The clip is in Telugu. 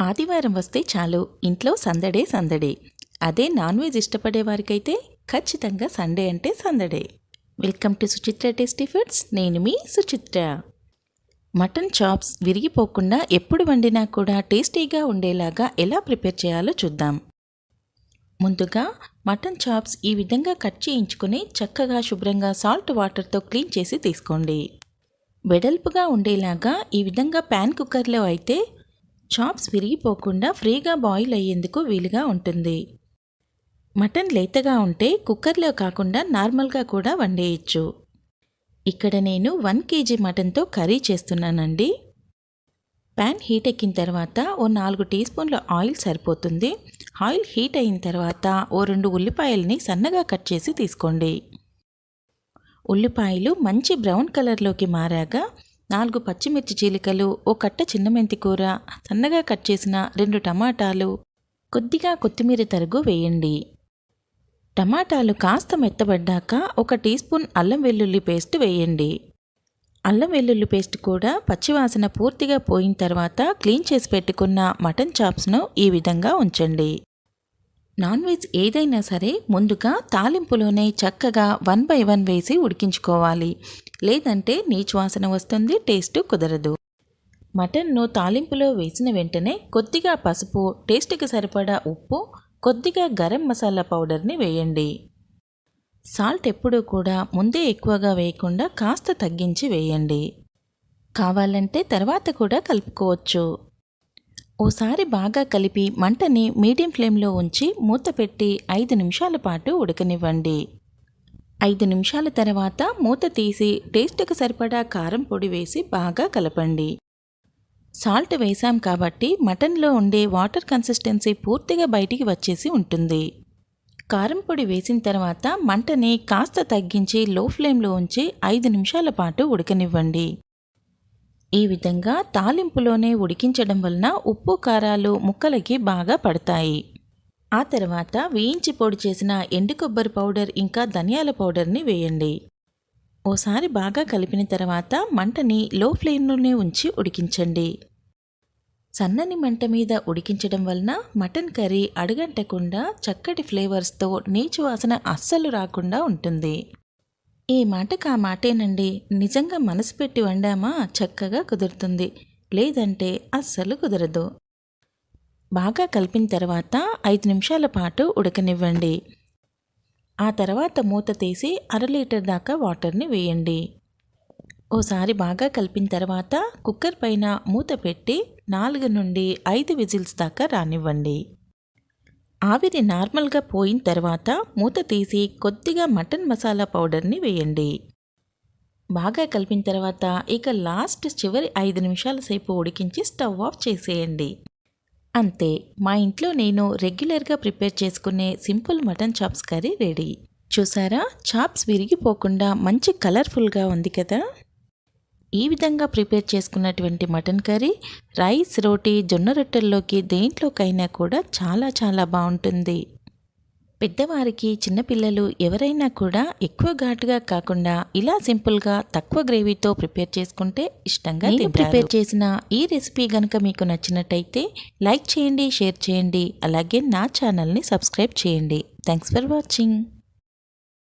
ఆదివారం వస్తే చాలు. ఇంట్లో సందడే సందడే. అదే నాన్ వెజ్ ఇష్టపడే వారికైతే ఖచ్చితంగా సండే అంటే సందడే. Welcome to Suchitra tasty foods. నేను మీ సుచిత్ర. మటన్ చాప్స్ విరిగిపోకుండా ఎప్పుడు వండినా కూడా టేస్టీగా ఉండేలాగా ఎలా ప్రిపేర్ చేయాలో చూద్దాం. ముందుగా మటన్ చాప్స్ ఈ విధంగా కట్ చేయించుకుని చక్కగా శుభ్రంగా సాల్ట్ వాటర్తో క్లీన్ చేసి తీసుకోండి. వెడల్పుగా ఉండేలాగా ఈ విధంగా ప్యాన్ కుక్కర్లో అయితే చాప్స్ విరిగిపోకుండా ఫ్రీగా బాయిల్ అయ్యేందుకు వీలుగా ఉంటుంది. మటన్ లేతగా ఉంటే కుక్కర్లో కాకుండా నార్మల్గా కూడా వండేయచ్చు. ఇక్కడ నేను వన్ కేజీ మటన్తో కర్రీ చేస్తున్నానండి. ప్యాన్ హీట్ ఎక్కిన తర్వాత ఓ నాలుగు టీ స్పూన్ల ఆయిల్ సరిపోతుంది. ఆయిల్ హీట్ అయిన తర్వాత ఓ రెండు ఉల్లిపాయల్ని సన్నగా కట్ చేసి తీసుకోండి. ఉల్లిపాయలు మంచి బ్రౌన్ కలర్లోకి మారాక నాలుగు పచ్చిమిర్చి చీలికలు ఓ కట్ట చిన్నమెంతి కూర సన్నగా కట్ చేసిన రెండు టమాటాలు. కొద్దిగా కొత్తిమీర తరుగు వేయండి. టమాటాలు కాస్త మెత్తబడ్డాక ఒక టీ స్పూన్ అల్లం వెల్లుల్లి పేస్ట్ వేయండి. అల్లం వెల్లుల్లి పేస్ట్ కూడా పచ్చివాసన పూర్తిగా పోయిన తర్వాత క్లీన్ చేసి పెట్టుకున్న మటన్ చాప్స్ను ఈ విధంగా ఉంచండి. నాన్ వెజ్ ఏదైనా సరే ముందుగా తాలింపులోనే చక్కగా వన్ బై వన్ వేసి ఉడికించుకోవాలి. లేదంటే నీచు వాసన వస్తుంది టేస్ట్ కుదరదు. మటన్ను తాలింపులో వేసిన వెంటనే కొద్దిగా పసుపు టేస్ట్కి సరిపడా ఉప్పు కొద్దిగా గరం మసాలా పౌడర్ని వేయండి. సాల్ట్ ఎప్పుడూ కూడా ముందే ఎక్కువగా వేయకుండా కాస్త తగ్గించి వేయండి. కావాలంటే తర్వాత కూడా కలుపుకోవచ్చు. ఓసారి బాగా కలిపి మంటని మీడియం ఫ్లేమ్లో ఉంచి మూత పెట్టి ఐదు నిమిషాల పాటు ఉడకనివ్వండి. ఐదు నిమిషాల తర్వాత మూత తీసి టేస్ట్కి సరిపడా కారం పొడి వేసి బాగా కలపండి. సాల్ట్ వేసాం కాబట్టి మటన్లో ఉండే వాటర్ కన్సిస్టెన్సీ పూర్తిగా బయటికి వచ్చేసి ఉంటుంది. కారం పొడి వేసిన తర్వాత మంటని కాస్త తగ్గించి లో ఫ్లేమ్లో ఉంచి ఐదు నిమిషాల పాటు ఉడకనివ్వండి. ఈ విధంగా తాలింపులోనే ఉడికించడం వలన ఉప్పు కారాలు ముక్కలకి బాగా పడతాయి. ఆ తర్వాత వేయించి పొడి చేసిన ఎండు కొబ్బరి పౌడర్ ఇంకా ధనియాల పౌడర్ని వేయండి. ఓసారి బాగా కలిపిన తర్వాత మంటని లో ఫ్లేమ్లోనే ఉంచి ఉడికించండి. సన్నని మంట మీద ఉడికించడం వలన మటన్ కర్రీ అడుగంటకుండా చక్కటి ఫ్లేవర్స్తో నీచు వాసన అస్సలు రాకుండా ఉంటుంది. ఈ మాటకు ఆ మాటేనండి. నిజంగా మనసు పెట్టి వండామా? చక్కగా కుదురుతుంది. లేదంటే అస్సలు కుదరదు. బాగా కలిపిన తర్వాత ఐదు నిమిషాల పాటు ఉడకనివ్వండి. ఆ తర్వాత మూత తీసి అర లీటర్ దాకా వాటర్ని వేయండి. ఓసారి బాగా కలిపిన తర్వాత కుక్కర్ పైన మూత పెట్టి నాలుగు నుండి ఐదు విజిల్స్ దాకా రానివ్వండి. ఆవిరి నార్మల్గా పోయిన తర్వాత మూత తీసి కొద్దిగా మటన్ మసాలా పౌడర్ని వేయండి. బాగా కలిపిన తర్వాత ఇక లాస్ట్ చివరి ఐదు నిమిషాల సేపు ఉడికించి స్టవ్ ఆఫ్ చేసేయండి. అంతే మా ఇంట్లో నేను రెగ్యులర్గా ప్రిపేర్ చేసుకునే simple mutton chops curry ready. చూసారా? చాప్స్ విరిగిపోకుండా మంచి కలర్ఫుల్గా ఉంది కదా? ఈ విధంగా ప్రిపేర్ చేసుకున్నటువంటి మటన్ కర్రీ రైస్ రోటీ జొన్న రొట్టెల్లోకి దేంట్లోకైనా కూడా చాలా చాలా బాగుంటుంది పెద్దవారికి చిన్నపిల్లలు ఎవరైనా కూడా ఎక్కువ ఘాటుగా కాకుండా ఇలా సింపుల్గా తక్కువ గ్రేవీతో ప్రిపేర్ చేసుకుంటే ఇష్టంగా ప్రిపేర్ చేసిన ఈ రెసిపీ కనుక మీకు నచ్చినట్టయితే లైక్ చేయండి షేర్ చేయండి అలాగే నా ఛానల్ని సబ్స్క్రైబ్ చేయండి. Thanks for watching.